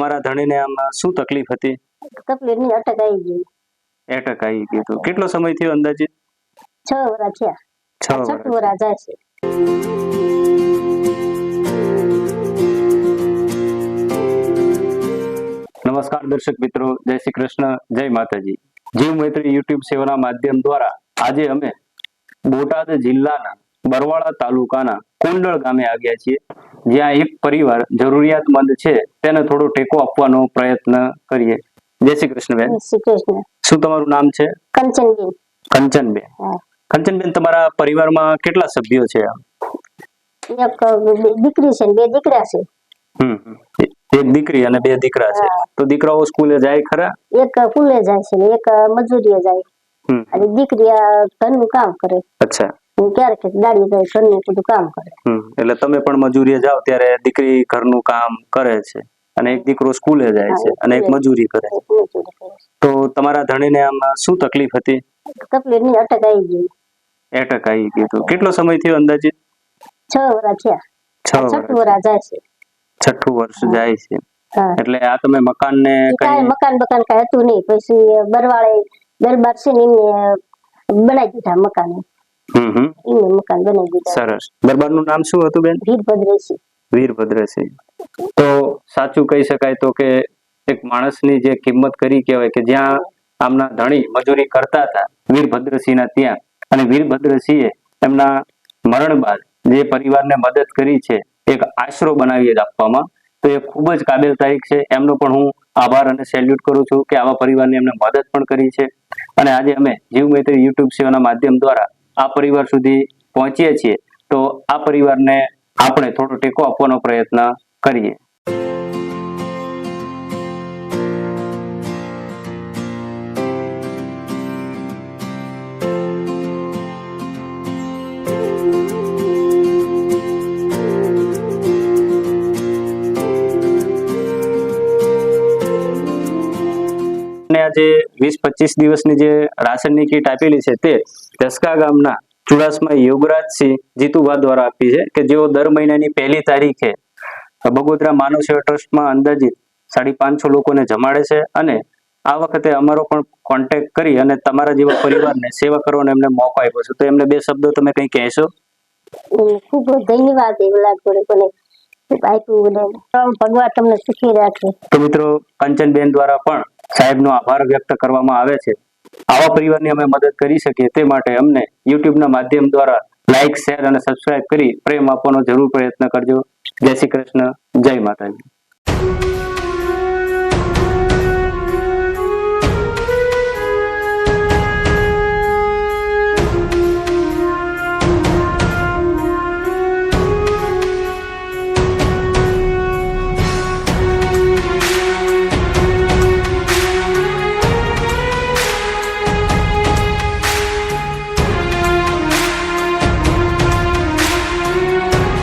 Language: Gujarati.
તમારા ધણીને આમાં શું તકલીફ હતી? તકલીફની અટક આવી ગઈ. એટક આવી ગયું હતું કેટલો સમય થયો અંદાજિત? છ વરા થયા. છ વરા જાય છે. નમસ્કાર દર્શક મિત્રો જય શ્રી કૃષ્ણ જય માતાજી. જીવ મૈત્રી યુટ્યુબ સેવાના માધ્યમ દ્વારા આજે અમે બોટાદ જિલ્લાના બરવાળા તાલુકાના કુંડળ ગામે આવ્યા છીએ. જ્યાં એક પરિવાર જરૂરિયાતમંદ છે તેને થોડો ટેકો આપવાનો પ્રયત્ન કરીએ. જય શ્રી કૃષ્ણબેન. બેન શું તમારું નામ છે? કંચનબેન. કંચનબેન. કંચનબેન તમારા પરિવારમાં કેટલા સભ્યો છે? એક બે- દીકરી છે બે દીકરા છે. એક દીકરી અને બે દીકરા છે. તો દીકરાઓ સ્કૂલે જાય ખરા? એક કુલે જાય છે એક મજૂરીએ જાય. અને દીકરી ઘરનું કામ કરે. અચ્છા. ક્યારેક દાડી જાય ઘરનું બધું કામ કરે. એટલે તમે પણ મજૂરીએ જાઓ ત્યારે દીકરી ઘરનું કામ કરે છે. અને એક દીકરો સ્કૂલે જાય છે અને એક મજૂરી કરે છે. તો તમારા ધણીને આમાં શું તકલીફ હતી? તકલીફની અટક આવી ગઈ. એટક આવી ગયું તો. કેટલો સમય થયો અંદાજે છ વર્ષ થયા. છ વર્ષ જાય છે. છઠ્ઠું વર્ષ જાય છે. એટલે આ તમે મકાન ને કઈ મકાન બકાન કઈ હતું નહીં. પછી બરવાળે દરબાર છે ને એમને બનાવી દીધા મકાન. એમને મકાન બનાવી દીધા. સરસ. દરબારનું નામ શું હતું બેન? વીરભદ્રસિંહ. વીરભદ્રસિંહ. તો સાચું કહી શકાય તો કે એક માણસની જે કિંમત કરી કહેવાય કે જ્યાં આમના ધણી મજૂરી કરતા હતા વીરભદ્રસિંહના ત્યાં. અને વીરભદ્રસિંહે એમના મરણ બાદ જે પરિવારને મદદ કરી છે એક આશરો બનાવી આપવામાં. તો એ ખૂબ જ કાબેલ તારીખ છે. એમનો પણ હું આભાર અને સેલ્યુટ કરું છું કે આવા પરિવારને એમને મદદ પણ કરી છે. અને આજે અમે જીવ મૈત્રી યુટ્યુબ સેવાના માધ્યમ દ્વારા આ પરિવાર સુધી પહોંચીએ છીએ તો આ પરિવારને આપણે થોડો ટેકો આપવાનો પ્રયત્ન કરીએ. આજે વીસ પચીસ દિવસની જે રાશનની કીટ આપેલી છે તે ધસકા ગામના ચુડાસમા યોગરાજસિંહ જીતુભા દ્વારા આપી છે કે જેઓ દર મહિનાની પહેલી તારીખે બગોદરા માનવ સેવા ટ્રસ્ટમાં અંદાજિત સાડી પાંચસો લોકોને જમાડે છે અને આ વખતે અમારો પણ કોન્ટેક્ટ કરી અને તમારા જેવા પરિવારને સેવા કરવાનો એમને મોકો આપ્યો છે. તો એમને બે શબ્દો તમે કંઈ કહેશો? ખૂબ ધન્યવાદ એવલા કોને આપ્યું ભગવાન તમને સુખી રાખે. તો મિત્રો કંચનબેન દ્વારા પણ સાહેબનો આભાર વ્યક્ત કરવામાં આવે છે. આવા પરિવારની અમે મદદ કરી શકીએ તે માટે અમને યુટ્યુબના માધ્યમ દ્વારા લાઇક શેર અને સબસ્ક્રાઇબ કરી પ્રેમ આપવાનો જરૂર પ્રયત્ન કરજો. જય શ્રી કૃષ્ણ. જય માતાજી.